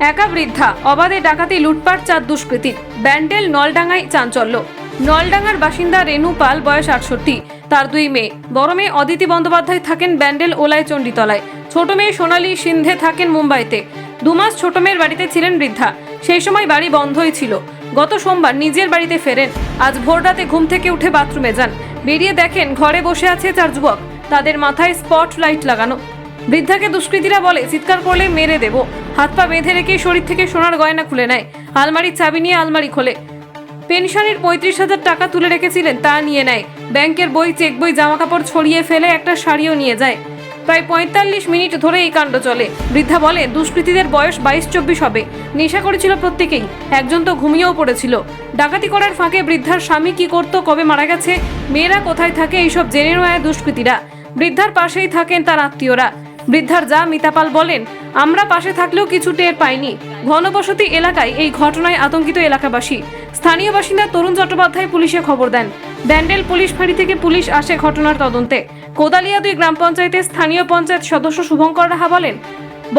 একা বৃদ্ধা, অবাধে ডাকাতি, লুটপাট চার দুষ্কৃতীর ব্যান্ডেল নলডাঙ্গায় চাঞ্চল্য। নলডাঙ্গার বাসিন্দা রেনু পাল, বয়স আটষট্টি। তার দুই মেয়ে। বড় মেয়ে অদিতি বন্দ্যোপাধ্যায় থাকেন ব্যান্ডেল ওলায় চণ্ডীতলায়। ছোট মেয়ে সোনালী সিন্ধে থাকেন মুম্বাইতে। দুমাস ছোট মেয়ের বাড়িতে ছিলেন বৃদ্ধা। সেই সময় বাড়ি বন্ধই ছিল। গত সোমবার নিজের বাড়িতে ফেরেন। আজ ভোররাতে ঘুম থেকে উঠে বাথরুমে যান। বেরিয়ে দেখেন ঘরে বসে আছে চার যুবক। তাদের মাথায় স্পট লাইট লাগানো। বৃদ্ধাকে দুষ্কৃতীরা বলে, চিৎকার করলে মেরে দেব। হাত পা বেঁধে রেখে শরীর থেকে সোনার গয়না খুলে নেয়। আলমারির চাবি নিয়ে আলমারি খোলে। পেনশনের পঁয়ত্রিশ হাজার টাকা তুলে রেখেছিলেন, তা নিয়ে নেয়। ব্যাংকের বই, চেক বই জামা কাপড় ছড়িয়ে ফেলে একটা শাড়িও নিয়ে যায়। প্রায় পঁয়তাল্লিশ মিনিট ধরে এই কাণ্ড চলে। বৃদ্ধা বলে, দুষ্কৃতীদের বয়স বাইশ চব্বিশ হবে। নেশা করেছিল প্রত্যেকেই। একজন তো ঘুমিয়েও পড়েছিল। ডাকাতি করার ফাঁকে বৃদ্ধার স্বামী কি করত, কবে মারা গেছে? মেয়েরা কোথায় থাকে এইসব জেনে নেয় দুষ্কৃতীরা। বৃদ্ধার পাশেই থাকেন তার আত্মীয়রা। বৃদ্ধার যা মিতাপাল বলেন আমরা পাশে থাকলেও কিছু টের পাইনি। ঘনবসতি এলাকায় এই ঘটনায় আতঙ্কিত এলাকাবাসী। স্থানীয় বাসিন্দা তরুণ চট্টোপাধ্যায় পুলিশে খবর দেন। ব্যান্ডেল পুলিশ ফাঁড়ি থেকে পুলিশ আসে ঘটনার তদন্তে। কোদালিয়া দুই গ্রাম পঞ্চায়েতের স্থানীয় পঞ্চায়েত সদস্য শুভঙ্কর রাহা বলেন,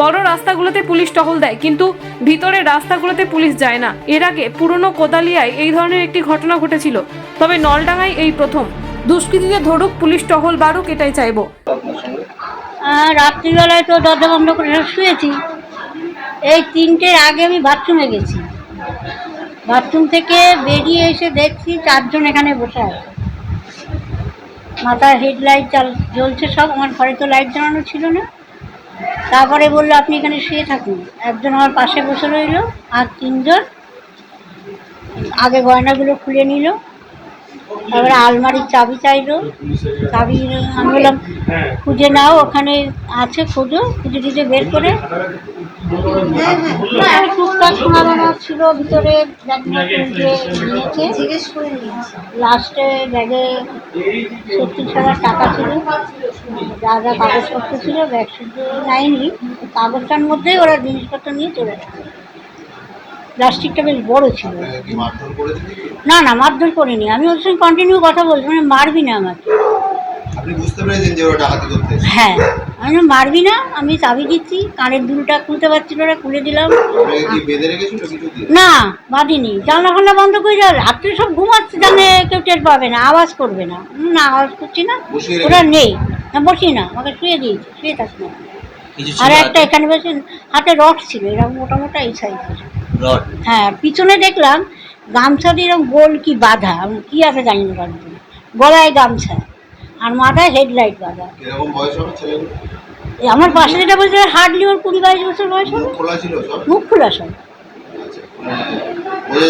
বড় রাস্তাগুলোতে পুলিশ টহল দেয়, কিন্তু ভিতরে রাস্তাগুলোতে পুলিশ যায় না। এর আগে পুরনো কোদালিয়ায় এই ধরনের একটি ঘটনা ঘটেছিল, তবে নলডাঙ্গায় এই প্রথম। দুষ্কৃতীদের ধরুক পুলিশ টহল বাড়ুক, এটাই চাইব। রাত্রিবেলায় তো দরজা বন্ধ করে শুয়েছি। এই তিনটের আগে আমি বাথরুমে গেছি। বাথরুম থেকে বেরিয়ে এসে দেখছি চারজন এখানে বসে আছে। মাথার হেডলাইট চাল জ্বলছে সব, আমার ঘরে তো লাইট জ্বালানো ছিল না। তারপরে বলল, আপনি এখানে শুয়ে থাকুন। একজন আমার পাশে বসে রইল আর তিনজন আগে গয়নাগুলো খুলে নিল। তারপরে আলমারির চাবি চাইলো। চাবি আমি বললাম খুঁজে নাও ওখানে আছে খোঁজো খুঁজে খুঁজে বের করে। আর টুকটাক সোনা দানা ছিল ভিতরে লাস্টে ব্যাগে সত্তর হাজার টাকা ছিল। যা যা কাগজপত্র ছিল ব্যাগ শুদ্ধ নেয়নি। কাগজটার মধ্যেই ওরা জিনিসপত্র নিয়ে চলে গেছে। প্লাস্টিকটা বেশ বড় ছিল। কি? না না মারধর করিনি। আমি ওর সঙ্গে কন্টিনিউ কথা বলছি মানে মারবি না আমাকে। ওরা? হ্যাঁ আমি মারবি না আমি চাবি দিচ্ছি কানের দুলটা খুলতে পারছিল না খুলে দিলাম। না বাঁধিনি। জানলা ফান্না বন্ধ করে যাও রাত্রে সব ঘুমাচ্ছে জানে কেউ টের পাবে না আওয়াজ করবে না। না আওয়াজ করছি না ওরা নেই। না বসি না আমাকে শুয়ে দিয়েছি শুয়ে থাক না আর একটা এখানে বসে হাতে রড ছিল এরকম মোটা মোটা এই সাইজের রড? হ্যাঁ পিছনে দেখলাম গামছা দিয়ে এরকম গোল কি বাঁধা আমি কি আছে জানি না কারণ গলায় গামছা আর মাথায় হেডলাইট বাঁধা। এরকম বয়স হবে ছেলেগুলো এই আমার পাশে যেটা বলছে হার্ডলি ওর কুড়ি বাইশ বছর বয়স হবে। মুখ খোলা ছিল সব? মুখ খোলা সব। আচ্ছা মানে বোঝা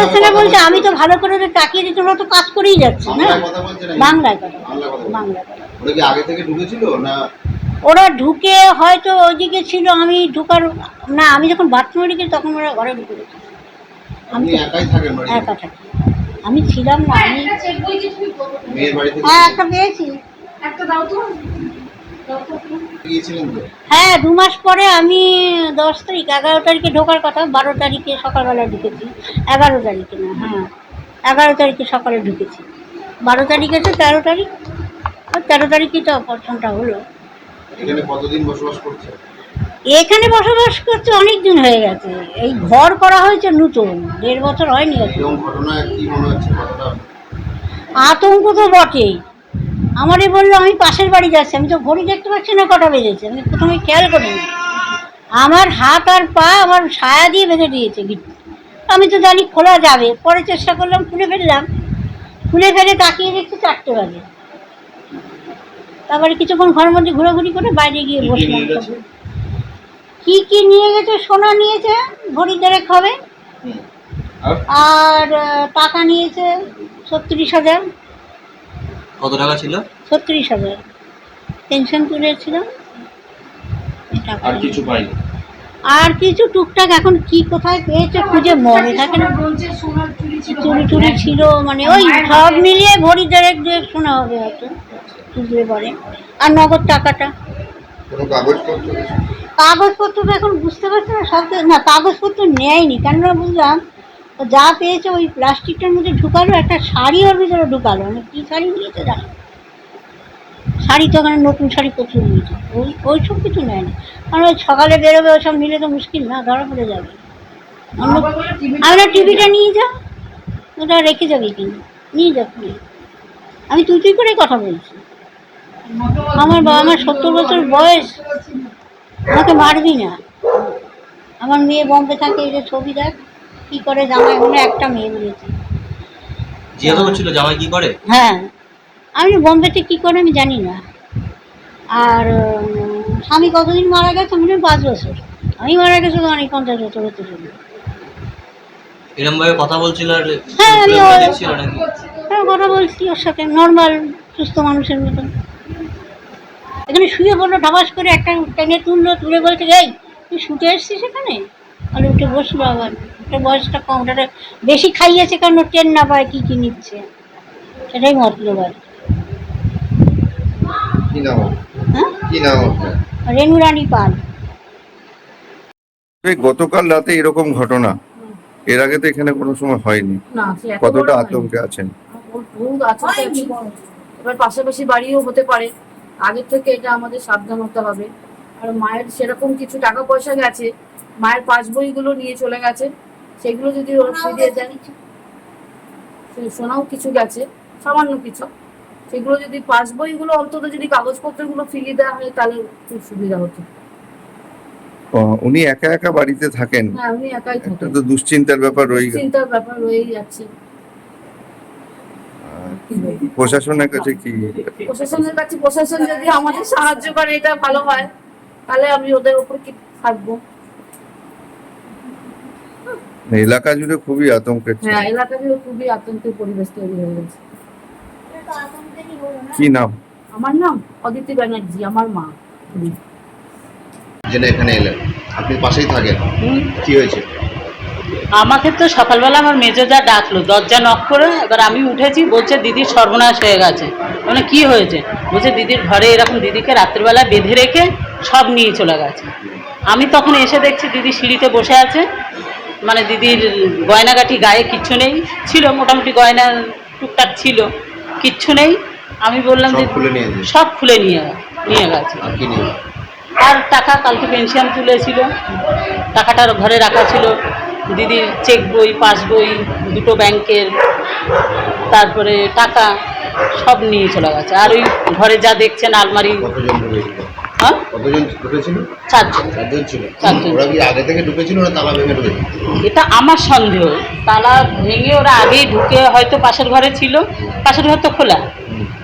যাচ্ছে না। বলছে আমি তো ভালো করে ওদের তাকিয়ে দিচ্ছি ওরা তো কাজ করেই যাচ্ছে না? বাংলায় কথা বাংলায় কথা বাংলায় কথা বলছে। বাংলায় কথা। ওরা কি আগে থেকে ঢুকেছিল না ওরা ঢুকে হয়তো ওইদিকে ছিল আমি ঢুকার না আমি যখন বাথরুমে ঢুকেছি তখন ওরা ঘরে ঢুকে গেছে। আমি আপনি একাই থাকেন একা থাকি। আমি ছিলাম না আমি হ্যাঁ একটা পেয়েছি। হ্যাঁ দু মাস পরে আমি দশ তারিখ এগারো তারিখে ঢোকার কথা বারো তারিখে সকালবেলা ঢুকেছি। এগারো তারিখে না হ্যাঁ এগারো তারিখে সকালে ঢুকেছি। বারো তারিখ আছে তেরো তারিখ। আর তেরো তারিখে তো অপারেশনটা হলো। এখানে কতদিন বসবাস করছে? এখানে বসবাস করতে অনেক দিন হয়ে গেছে। এই ঘর করা হয়েছে নতুন দেড় বছর হয়নি এখন। ঘটনা কি মনে হচ্ছে আতঙ্ক তো বটেই। আমারই বলল আমি পাশের বাড়ি যাচ্ছি আমি তো ঘড়ি দেখতে পাচ্ছি না কটা বেজেছে? আমি প্রথমে খেয়াল করিনি আমার হাত আর পা আমার ছায়া দিয়ে বেঁধে দিয়েছে আমি তো জানি খোলা যাবে। পরে চেষ্টা করলাম খুলে ফেললাম। খুলে ফেলে তাকিয়ে দেখছি চারটে বাজে। তারপরে কিছুক্ষণ ঘরের মধ্যে ঘোরাঘুরি করে বাইরে গিয়ে বসলাম। কি কি নিয়ে গেছে সোনা নিয়েছে ভরি দেড়েক হবে আর টাকা নিয়েছে ছত্রিশ হাজার। কত টাকা ছিল? ছত্রিশ হাজার। পেনশন তুলেছিলাম এই আর কিছু পাইনি। আর কিছু টুকটাক এখন কি কোথায় পেয়েছে খুঁজে মনে থাকে না। চুরি টুরি ছিল মানে ওই সব মিলিয়ে ভরি দেড়েক দুয়েক শোনা হবে হয়তো। খুঁজলে পরে আর নগদ টাকাটা? কাগজপত্র তো এখন বুঝতে পারছি না সব না কাগজপত্র নেয়নি কেননা বুঝলাম যা পেয়েছে ওই প্লাস্টিকটার মধ্যে ঢুকালো একটা শাড়ি ওর ভিতরে ঢুকালো। মানে কী শাড়ি নিয়েছে জানো? শাড়ি তো ওখানে নতুন শাড়ি প্রচুর নিয়েছে। ওই ওই সব কিছু নেয় না কারণ ওই সকালে বেরোবে ওসব নিলে তো মুশকিল না ধরা পড়ে যাবে। আমরা টিভিটা নিয়ে যা। ওটা রেখে যাবে কিন্তু। নিয়ে যা আমি তুই তুই করে কথা বলছি। আমার বাবা আমার সত্তর বছর বয়স। আমাকে মারবি না। আমার মেয়ে বম্বে থাকে এই যে ছবি দেখ কী করে জামাই মনে হয় একটা মেয়ে বলেছে। জিজ্ঞাসা করছিল জামাই কি করে? হ্যাঁ। আমি বম্বেতে কী করে আমি জানি না। আর স্বামী কতদিন মারা গেছে মনে পাঁচ বছর। আমি মারা গেছে তো অনেক পঞ্চাশ বছর হতে চলবে এরকম ভাবে কথা বলছিল আর হ্যাঁ, আমি হ্যাঁ কথা বলছি ওর সাথে নর্মাল সুস্থ মানুষের মতন। এখানে শুয়ে পড়ল ঢাবাস করে একটা টেনে তুললো তুলে বলছে এই তুই শুতে এসছিস এখানে? আর উঠে বসল আবার ওটা বয়সটা কম ওটা বেশি খাইয়েছে কারণ ট্রেন না পায় কী কী নিচ্ছে? সেটাই মতলব আর? হ্যাঁ? রেণু রানী পাল। গতকাল রাতে এরকম ঘটনা। এর আগে তো এখানে কোনো সময় হয়নি। কতটা আতঙ্কে আছেন? পাশাপাশি বাড়িও হতে পারে। আগের থেকে এটা আমাদের সাবধান হতে হবে। আর মায়ের সেরকম কিছু টাকা পয়সা গেছে মায়ের পাস বইগুলো নিয়ে চলে গেছে সেগুলো যদি ফিরিয়ে দেন সোনাও কিছু গেছে সামান্য কিছু। সেগুলো যদি পাস বইগুলো অন্তত যদি কাগজপত্রগুলো ফিরিয়ে দেওয়া হয় তাহলে খুব সুবিধা হতো। উনি একা একা বাড়িতে থাকেন? হ্যাঁ উনি একাই থাকেন। তো দুশ্চিন্তার ব্যাপার রয়ে চিন্তার ব্যাপার রয়েই যাচ্ছে। প্রশাসনের কাছে কি? প্রশাসনের কাছে প্রশাসন যদি আমাদের সাহায্য করে এটা ভালো হয়। তাহলে আমি ওদের উপর কি থাকব? এলাকা জুড়ে খুবই আতঙ্কের হ্যাঁ এলাকা জুড়ে খুবই আতঙ্কের পরিবেশ তৈরি হয়ে গেছে। কি নাম? আমার নাম অদিতি ব্যানার্জি আমার মা। জেনে এখানে এলেন আপনি পাশেই থাকেন। কি হয়েছে? আমাকে তো সকালবেলা আমার মেজো যা ডাকলো দরজা নক করে এবার আমি উঠেছি বলছে দিদির সর্বনাশ হয়ে গেছে। মানে কি হয়েছে? বলছে দিদির ঘরে এরকম দিদিকে রাত্রিবেলা বেঁধে রেখে সব নিয়ে চলে গেছে। আমি তখন এসে দেখছি দিদি সিঁড়িতে বসে আছে। মানে দিদির গয়নাগাটি গায়ে কিচ্ছু নেই। ছিল মোটামুটি গয়না টুকটাক ছিল কিচ্ছু নেই। আমি বললাম যে সব খুলে নিয়ে গেছে? নিয়ে গেছে। আর আর টাকা কালকে পেনশন তুলেছিল। টাকাটার ঘরে রাখা ছিল। দিদির চেক বই পাস বই দুটো ব্যাংকের তারপরে টাকা সব নিয়ে চলে গেছে। আর ওই ঘরে যা দেখছেন আলমারি হ্যাঁ? কতজন ঢুকেছিল? চারজন। চারজন ছিল? চারজন। ওরা কি আগে থেকে ঢুকেছিল না তালা ভেঙে ঢুকেছিল? এটা আমার সন্দেহ। তালা ভেঙে ওরা আগেই ঢুকে হয়তো পাশের ঘরে ছিল। পাশের ঘর তো খোলা।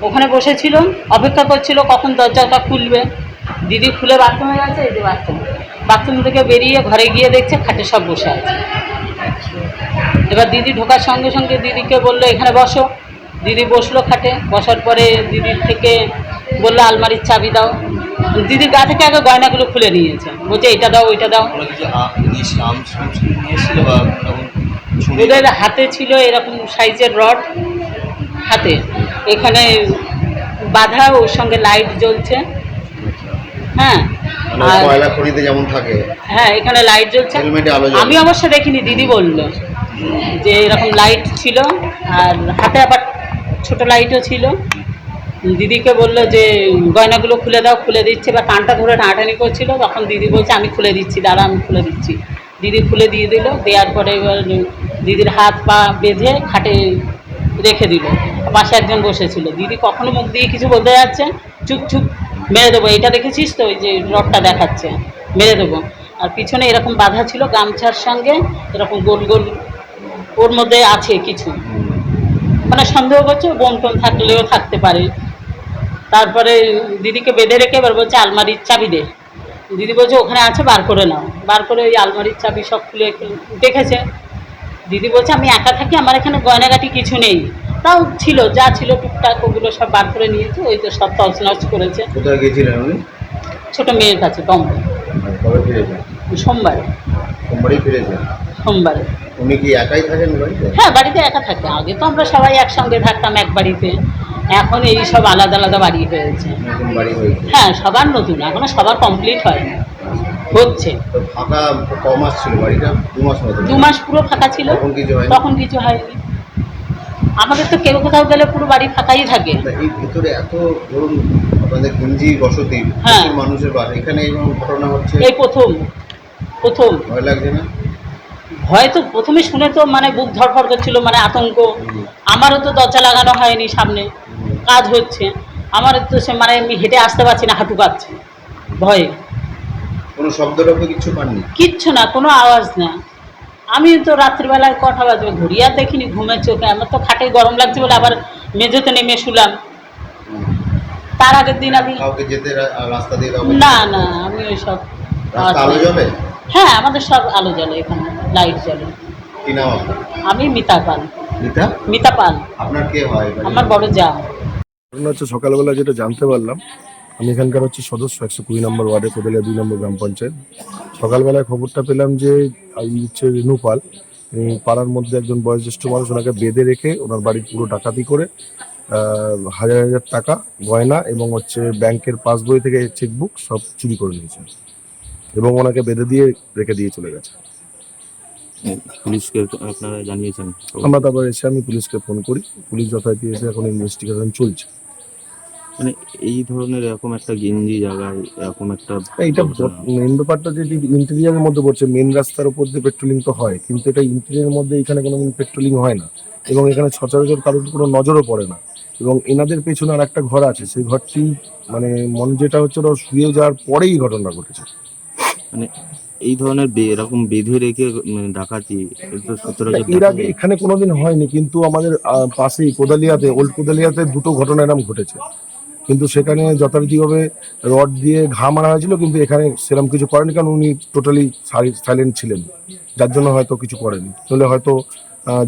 ওখানে বসেছিল অপেক্ষা করছিল কখন দরজাটা খুলবে। দিদি খুলে বাথরুমে গেছে এই যে বাথরুম। বাথরুম থেকে বেরিয়ে ঘরে গিয়ে দেখছে খাটে সব বসে আছে। এবার দিদি ঢোকার সঙ্গে সঙ্গে দিদিকে বলল এখানে বসো। দিদি বসল খাটে। বসার পরে দিদির থেকে বলল আলমারির চাবি দাও। দিদির গা থেকে আগে গয়নাগুলো খুলে নিয়েছে। বলছে এটা দাও ওইটা দাও। ওদের হাতে ছিল এরকম সাইজের রড হাতে। এখানে বাঁধা ওর সঙ্গে লাইট জ্বলছে। হ্যাঁ কয়লা খনিতে যেমন থাকে। হ্যাঁ এখানে লাইট জ্বলছে। আমি অবশ্য দেখিনি দিদি বলল যে এরকম লাইট ছিল আর হাতে আবার ছোট লাইটও ছিল। দিদিকে বলল যে গয়নাগুলো খুলে দাও খুলে দিচ্ছে বা কানটা ধরে টানাটানি করছিল তখন দিদি বলছে আমি খুলে দিচ্ছি দাঁড়া আমি খুলে দিচ্ছি। দিদি খুলে দিয়ে দিল দেওয়ার পরে এবার দিদির হাত পা বেঁধে খাটে রেখে দিল। পাশে একজন বসেছিল। দিদি কখনো মুখ দিয়ে কিছু বলতে যাচ্ছে চুপ চুপ মেরে দেবো, এটা দেখেছিস তো, ওই যে রডটা দেখাচ্ছে, মেরে দেবো। আর পিছনে এরকম বাঁধা ছিল গামছার সঙ্গে, এরকম গোল গোল, ওর মধ্যে আছে কিছু। মানে সন্দেহ করছে বোম টোম থাকলেও থাকতে পারে। তারপরে দিদিকে বেঁধে রেখে এবার বলছে, আলমারির চাবি দে। দিদি বলছে, ওখানে আছে, বার করে নাও। বার করে ওই আলমারির চাবি সব খুলে দেখেছে। দিদি বলছে, আমি একা থাকি, আমার এখানে গয়নাগাটি কিছু নেই। তাও ছিল যা ছিল টুকটাক ওগুলো সব বার করে নিয়েছে ওই তো সব তছনছ করেছে। কোথায় গিয়েছিলেন উনি? ছোট মেয়ের কাছে আর কবে ফিরেছেন? সোমবারে। সোমবারই ফিরেছেন? সোমবারে। উনি কি একাই থাকেন বাড়িতে? হ্যাঁ বাড়িতে একা থাকে। আগে তো আমরা সবাই একসঙ্গে থাকতাম এক বাড়িতে। এখন এই সব আলাদা আলাদা বাড়ি হয়েছে। নতুন বাড়ি হয়েছে। হ্যাঁ সবার নতুন। এখনও সবার কমপ্লিট হয়নি হচ্ছে। ফাঁকা ক মাস ছিল বাড়িটা? দু মাস দু মাস পুরো ফাঁকা ছিল। তখন কিছু হয়নি। আমাদের তো কেউ কোথাও গেলে পুরো বাড়ি ফাঁকাই থাকে। এই ভিতরে এত ধরুন আপনাদের গঞ্জি বসতি হ্যাঁ। মানুষের বাস এখানে এরকম ঘটনা হচ্ছে? এই প্রথম প্রথম। ভয় লাগছে না? ভয় তো প্রথমে শুনে তো মানে বুক ধরফর করছিল মানে আতঙ্ক। আমারও তো দরজা লাগানো হয়নি সামনে কাজ হচ্ছে। আমার তো সে মানে আমি হেঁটে আসতে পারছি না হাঁটু কাঁপছে ভয়ে। কোনো শব্দ কিছু পাননি? কিচ্ছু না কোনো আওয়াজ না। আমি তো রাত্রিবেলায় কটা বাজবে? ঘুরি আর দেখিনি ঘুমের চোখে। আমার তো খাটে গরম লাগছে বলে আবার মেঝেতে নেমে শুলাম। তার আগের দিন আমি না না আমি ওই সব রাস্তা আলো জ্বলে? হ্যাঁ আমাদের সব আলো জ্বলে এখানে লাইট জ্বলে। আমি মিতা পাল। মিতা? মিতা পাল। আপনার কে হয়? আমার বড় যা। হচ্ছে সকালবেলা যেটা জানতে পারলাম আমি এখানকার হচ্ছে সদস্য একশো কুড়ি নম্বর ওয়ার্ডে কোদালিয়া দুই নম্বর গ্রাম পঞ্চায়েত। সকালবেলায় খবরটা পেলাম যে এই হচ্ছে রেনু পাল উনি পাড়ার মধ্যে একজন বয়োজ্যেষ্ঠ মানুষ ওনাকে বেঁধে রেখে ওনার বাড়ির পুরো ডাকাতি করে হাজার হাজার টাকা গয়না এবং হচ্ছে ব্যাংকের পাসবই থেকে চেকবুক সব চুরি করে নিয়েছে এবং ওনাকে বেঁধে দিয়ে রেখে দিয়ে চলে গেছে। পুলিশকে আপনারা জানিয়েছেন? আমরা তারপর এসে আমি পুলিশকে ফোন করি পুলিশ যথারীতি এসে এখন ইনভেস্টিগেশন চলছে। মানে এই ধরনের এরকম একটা গেঞ্জি জায়গায় এরকম একটা ঘটনা। মেন ব্যাপারটা যে ইন্টেরিয়ারের মধ্যে পড়ছে মেন রাস্তার উপর দিয়ে পেট্রোলিং তো হয় কিন্তু এটা ইন্টেরিয়ারের মধ্যে এখানে কোনো পেট্রোলিং হয় না। এবং এখানে সচরাচর কারোর কোনো নজরও পড়ে না। এবং এনাদের পেছনে আর একটা ঘর আছে সেই ঘরটি মানে মন যেটা হচ্ছে ওরা শুয়ে যাওয়ার পরেই ঘটনা ঘটেছে। মানে এই ধরনের এরকম বেঁধে রেখে ডাকাতি এটা তো সচরাচর এর আগে এখানে কোনোদিন হয়নি কিন্তু আমাদের পাশেই কোদালিয়াতে ওল্ড কোদালিয়াতে দুটো ঘটনা এরকম ঘটেছে। কিন্তু সেখানে যথারীতিভাবে রড দিয়ে ঘা মারা হয়েছিল কিন্তু এখানে সেরকম কিছু করেনি কারণ উনি টোটালি সাইলেন্ট ছিলেন। যার জন্য হয়তো কিছু করেনি। তাহলে হয়তো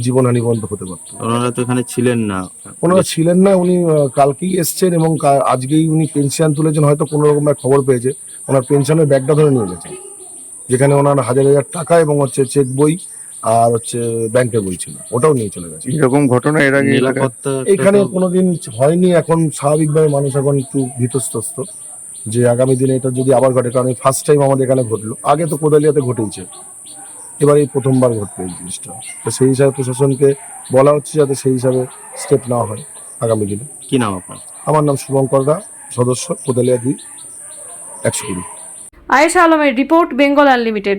জীবনহানি বন্ধ হতে পারতো। ওনারা তো এখানে ছিলেন না। ওনারা ছিলেন না উনি কালকেই এসছেন এবং আজকেই উনি পেনশন তুলেছেন হয়তো কোনো রকম খবর পেয়েছে। ওনার পেনশনের ব্যাগটা ধরে নিয়ে গেছেন। যেখানে ওনার হাজার হাজার টাকা এবং হচ্ছে চেক বই আর হচ্ছে ব্যাংকের বই ছিল ওটাও নিয়ে চলে গেছে। এরকম ঘটনা এর আগে এখানে কোনোদিন হয়নি এখন স্বাভাবিকভাবে মানুষ এখন একটু ভীতস্তস্ত যে আগামী দিনে এটা যদি আবার ঘটে কারণ ফার্স্ট টাইম আমাদের এখানে ঘটলো। আগে তো কোদালিয়াতে ঘটেইছে। এবার এই প্রথমবার ঘটবে এই জিনিসটা। তো সেই হিসাবে প্রশাসনকে বলা হচ্ছে যাতে সেই হিসাবে স্টেপ নেওয়া হয় আগামী দিনে। কি নাম আপনার? আমার নাম শুভঙ্কর দা সদস্য কোদালিয়া দুই একশো কুড়ি। আয়েশা আলমের রিপোর্ট বেঙ্গল আনলিমিটেড।